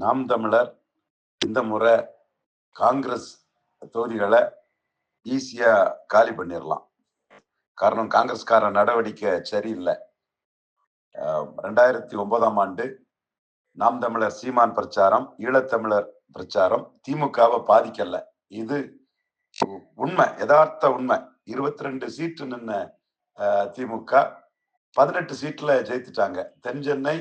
நாம் தமிழர் இந்த முறை காங்கிரஸ் தொகுதிகளை ஈஸியா காலி பண்ணிடலாம் காரணம் காங்கிரஸ்கார நடவடிக்கை சரியில்லை. ரெண்டாயிரத்தி ஒன்பதாம் ஆண்டு நாம் தமிழர் சீமான் பிரச்சாரம் ஈழத்தமிழர் பிரச்சாரம் திமுகவை பாதிக்கல. இது உண்மை யதார்த்த உண்மை. இருபத்தி ரெண்டு சீட்டு நின்ன திமுக பதினெட்டு சீட்ல ஜெயித்துட்டாங்க. தென்சென்னை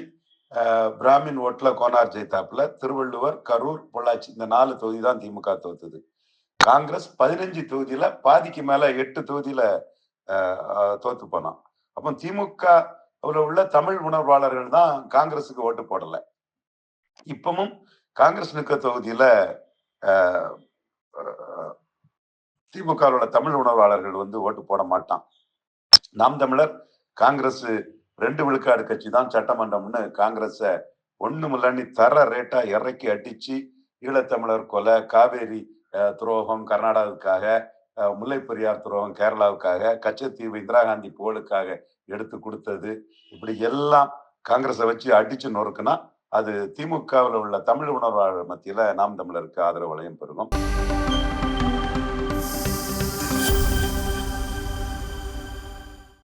பிராமின் ஓட்டில் கோனார் ஜெயித்தாப்புல திருவள்ளுவர் கரூர் பொள்ளாச்சி இந்த நாலு தொகுதி தான் திமுக தோத்துது. காங்கிரஸ் பதினஞ்சு தொகுதியில பாதிக்கு மேல எட்டு தொகுதியில தோத்து போனோம் அப்போ திமுக உள்ள தமிழ் உணர்வாளர்கள் தான் காங்கிரஸுக்கு ஓட்டு போடல. இப்பவும் காங்கிரஸ் நிற்க தொகுதியில திமுகவோட உள்ள தமிழ் உணர்வாளர்கள் வந்து ஓட்டு போட மாட்டான். நாம் தமிழர் காங்கிரஸ் ரெண்டு விழுக்காடு கட்சி தான் சட்டமன்றம்னு காங்கிரஸ ஒண்ணுமில்லன்னு தர ரேட்டா இறக்கி அடிச்சு ஈழத்தமிழர் கொலை காவேரி துரோகம் கர்நாடகாவுக்காக முல்லை பெரியார் துரோகம் கேரளாவுக்காக கச்சத்தீவு இந்திரா காந்தி புகழுக்காக எடுத்து கொடுத்தது. இப்படி எல்லாம் காங்கிரஸை வச்சு அடிச்சு நொறுக்குனா அது திமுகவில் உள்ள தமிழ் உணர்வாளர் மத்தியில நாம் தமிழருக்கு ஆதரவு வளையம் பெருகும்.